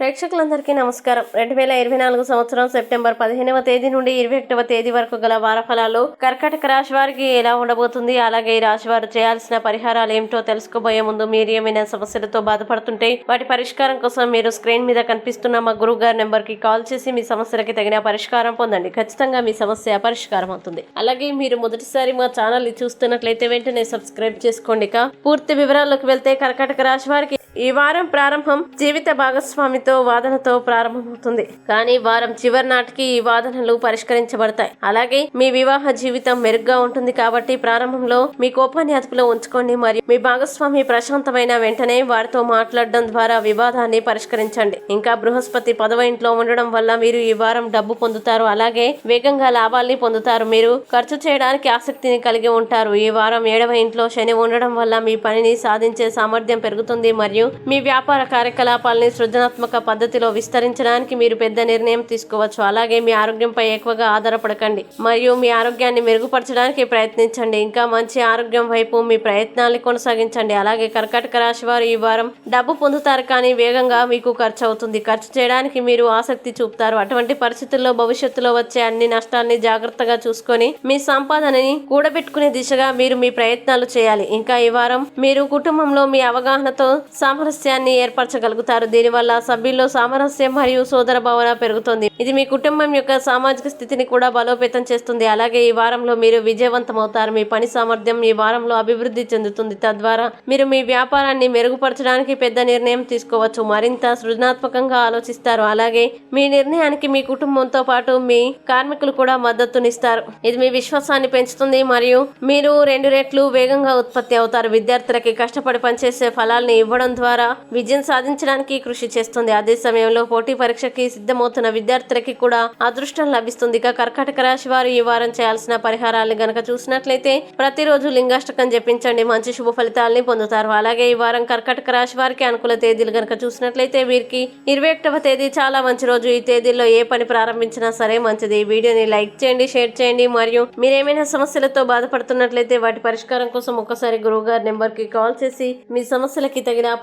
ప్రేక్షకులందరికీ నమస్కారం. రెండు వేల ఇరవై నాలుగు సంవత్సరం సెప్టెంబర్ పదిహేనవ తేదీ నుండి ఇరవై ఒకటవ తేదీ వరకు గల వారఫలాలు కర్కాటక రాశి వారికి ఎలా ఉండబోతుంది? అలాగే ఈ రాశి వారు చేయాల్సిన పరిహారాలు ఏమిటో తెలుసుకోబోయే ముందు మీరు ఏమైనా సమస్యలతో బాధపడుతుంటే వాటి పరిష్కారం కోసం మీరు స్క్రీన్ మీద కనిపిస్తున్న మా గురువు గారి నెంబర్కి కాల్ చేసి మీ సమస్యలకి తగిన పరిష్కారం పొందండి. ఖచ్చితంగా మీ సమస్య పరిష్కారం అవుతుంది. అలాగే మీరు మొదటిసారి మా ఛానల్ చూస్తున్నట్లయితే వెంటనే సబ్స్క్రైబ్ చేసుకోండి పూర్తి వివరాల్లోకి వెళ్తే కర్కాటక రాశి వారికి ఈ వారం ప్రారంభం జీవిత భాగస్వామితో వాదనతో ప్రారంభమవుతుంది. కానీ వారం చివరి నాటికి ఈ వాదనలు పరిష్కరించబడతాయి. అలాగే మీ వివాహ జీవితం మెరుగ్గా ఉంటుంది కాబట్టి ప్రారంభంలో మీ కోపాన్ని అదుపులో ఉంచుకోండి మరియు మీ భాగస్వామి ప్రశాంతమైన వెంటనే వారితో మాట్లాడడం ద్వారా వివాదాన్ని పరిష్కరించండి. ఇంకా బృహస్పతి పదవ ఇంట్లో ఉండడం వల్ల మీరు ఈ వారం డబ్బు పొందుతారు. అలాగే వేగంగా లాభాల్ని పొందుతారు. మీరు ఖర్చు చేయడానికి ఆసక్తిని కలిగి ఉంటారు. ఈ వారం ఏడవ ఇంట్లో శని ఉండడం వల్ల మీ పనిని సాధించే సామర్థ్యం పెరుగుతుంది మరియు మీ వ్యాపార కార్యకలాపాలని సృజనాత్మక పద్ధతిలో విస్తరించడానికి మీరు పెద్ద నిర్ణయం తీసుకోవచ్చు. అలాగే మీ ఆరోగ్యంపై ఎక్కువగా ఆధారపడకండి. మరియు మీ ఆరోగ్యాన్ని మెరుగుపరచడానికి ప్రయత్నించండి. ఇంకా మంచి ఆరోగ్యం వైపు మీ ప్రయత్నాల్ని కొనసాగించండి. అలాగే కర్కాటక రాశి వారు ఈ వారం డబ్బు పొందుతారు కానీ వేగంగా మీకు ఖర్చు అవుతుంది. ఖర్చు చేయడానికి మీరు ఆసక్తి చూపుతారు. అటువంటి పరిస్థితుల్లో భవిష్యత్తులో వచ్చే అన్ని నష్టాల్ని జాగ్రత్తగా చూసుకొని మీ సంపాదనని కూడబెట్టుకునే దిశగా మీరు మీ ప్రయత్నాలు చేయాలి. ఇంకా ఈ వారం మీరు కుటుంబంలో మీ అవగాహనతో సామరస్యాన్ని ఏర్పరచగలుగుతారు. దీనివల్ల సభ్యుల్లో సామరస్యం మరియు సోదర భావన పెరుగుతుంది. ఇది మీ కుటుంబం యొక్క సామాజిక స్థితిని కూడా బలోపేతం చేస్తుంది. అలాగే ఈ వారంలో మీరు విజయవంతమవుతారు. మీ పని సామర్థ్యం ఈ వారంలో అభివృద్ధి చెందుతుంది. తద్వారా మీరు మీ వ్యాపారాన్ని మెరుగుపరచడానికి పెద్ద నిర్ణయం తీసుకోవచ్చు. మరింత సృజనాత్మకంగా ఆలోచిస్తారు. అలాగే మీ నిర్ణయానికి మీ కుటుంబంతో పాటు మీ కార్మికులు కూడా మద్దతునిస్తారు. ఇది మీ విశ్వాసాన్ని పెంచుతుంది మరియు మీరు రెండు రెట్లు వేగంగా ఉత్పత్తి అవుతారు. విద్యార్థులకి కష్టపడి పనిచేసే ఫలాల్ని ఇవ్వడం ద్వారా ద్వారా విజయం సాధించడానికి కృషి చేస్తుంది. అదే సమయంలో పోటీ పరీక్షకి సిద్ధమవుతున్న విద్యార్థులకి కూడా అదృష్టం లభిస్తుంది. ఇక కర్కాటక రాశి వారు ఈ వారం చేయాల్సిన పరిహారాలను గనక చూసినట్లయితే ప్రతిరోజు లింగాష్టకం జపించండి. మంచి శుభ ఫలితాలని పొందుతారు. అలాగే ఈ వారం కర్కాటక రాశి వారికి అనుకూల తేదీలు గనక చూసినట్లయితే వీరికి ఇరవై ఒకటవ తేదీ చాలా మంచి రోజు. ఈ తేదీల్లో ఏ పని ప్రారంభించినా సరే మంచిది. ఈ వీడియోని లైక్ చేయండి షేర్ చేయండి. మరియు మీరేమైనా సమస్యలతో బాధపడుతున్నట్లయితే వాటి పరిష్కారం కోసం ఒక్కసారి గురువు గారి నెంబర్కి కాల్ చేసి మీ సమస్యలకి తగిన